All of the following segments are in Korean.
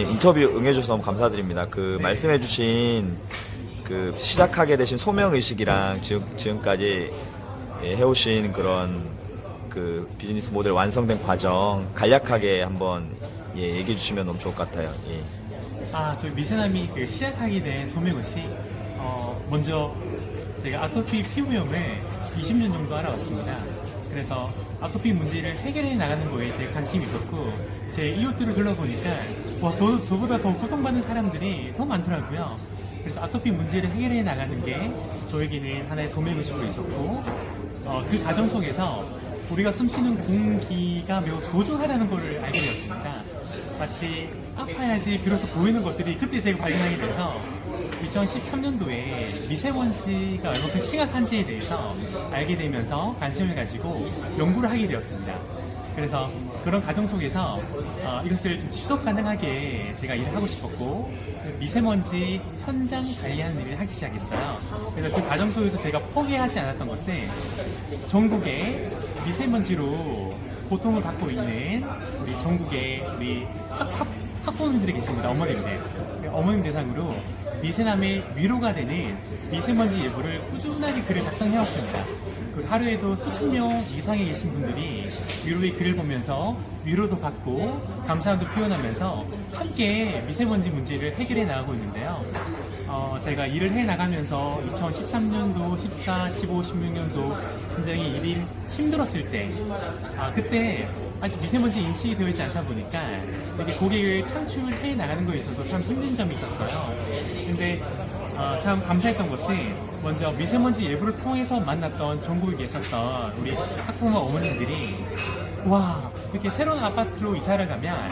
인터뷰 응해주셔서 너무 감사드립니다. 그 네. 말씀해주신 그 시작하게 되신 소명 의식이랑 지금 지금까지 예, 해오신 그런 그 비즈니스 모델 완성된 과정 간략하게 한번 예, 얘기해 주시면 너무 좋을 것 같아요. 예. 아, 저희 미세남이 그 시작하게 된 소명 의식, 어, 먼저 제가 아토피 피부염을 20년 정도 알아왔습니다. 그래서 아토피 문제를 해결해 나가는 거에 제 관심이 있었고, 제 이웃들을 둘러보니까, 와, 저, 저보다 더 고통받는 사람들이 더 많더라고요. 그래서 아토피 문제를 해결해 나가는 게 저에게는 하나의 소명의식으로 있었고, 어, 그 과정 속에서 우리가 숨쉬는 공기가 매우 소중하다는 것을 알게 되었습니다. 마치 아파야지 비로소 보이는 것들이 그때 제가 발견하게 돼서 2013년도에 미세먼지가 얼마큼 심각한지에 대해서 알게 되면서 관심을 가지고 연구를 하게 되었습니다. 그래서 그런 과정 속에서 어, 이것을 좀 지속 가능하게 제가 일을 하고 싶었고 미세먼지 현장 관리하는 일을 하기 시작했어요. 그래서 그 과정 속에서 제가 포기하지 않았던 것은 전국에 미세먼지로 고통을 받고 있는 우리 전국의 우리 학, 학, 학부모님들이 계십니다. 어머님들. 그 어머님 대상으로 미세남의 위로가 되는 미세먼지 예보를 꾸준하게 글을 작성해왔습니다. 그 하루에도 수천 명 이상에 계신 분들이 위로의 글을 보면서 위로도 받고 감사함도 표현하면서 함께 미세먼지 문제를 해결해 나가고 있는데요. 어, 제가 일을 해 나가면서 2013년도, 14, 15, 16년도 굉장히 일이 힘들었을 때, 아, 그때 아직 미세먼지 인식이 되어 있지 않다 보니까 이렇게 고객을 창출해 나가는 거에 있어서 참 힘든 점이 있었어요. 근데 어, 참 감사했던 것은 먼저 미세먼지 예보를 통해서 만났던 전국에 계셨던 우리 학부모 어머님들이 와 이렇게 새로운 아파트로 이사를 가면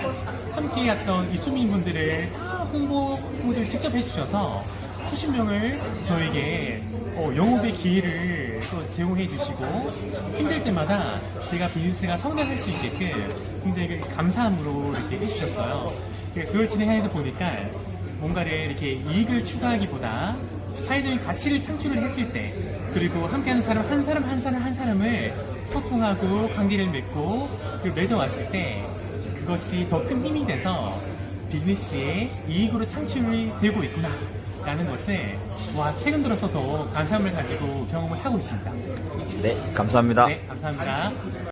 함께 갔던 이 주민분들을 다 홍보를 직접 해주셔서 수십 명을 저에게 어, 영업의 기회를 또 제공해 주시고 힘들 때마다 제가 비즈니스가 성장할 수 있게끔 굉장히 그 감사함으로 이렇게 해주셨어요. 그걸 진행하다 보니까 뭔가를 이렇게 이익을 추가하기보다 사회적인 가치를 창출을 했을 때 그리고 함께하는 사람 한 사람 한 사람 한 사람을 소통하고 관계를 맺고 그리고 맺어왔을 때 그것이 더 큰 힘이 돼서 비즈니스의 이익으로 창출이 되고 있구나 라는 것을 와 최근 들어서 더 감사함을 가지고 경험을 하고 있습니다. 네, 감사합니다. 네 감사합니다.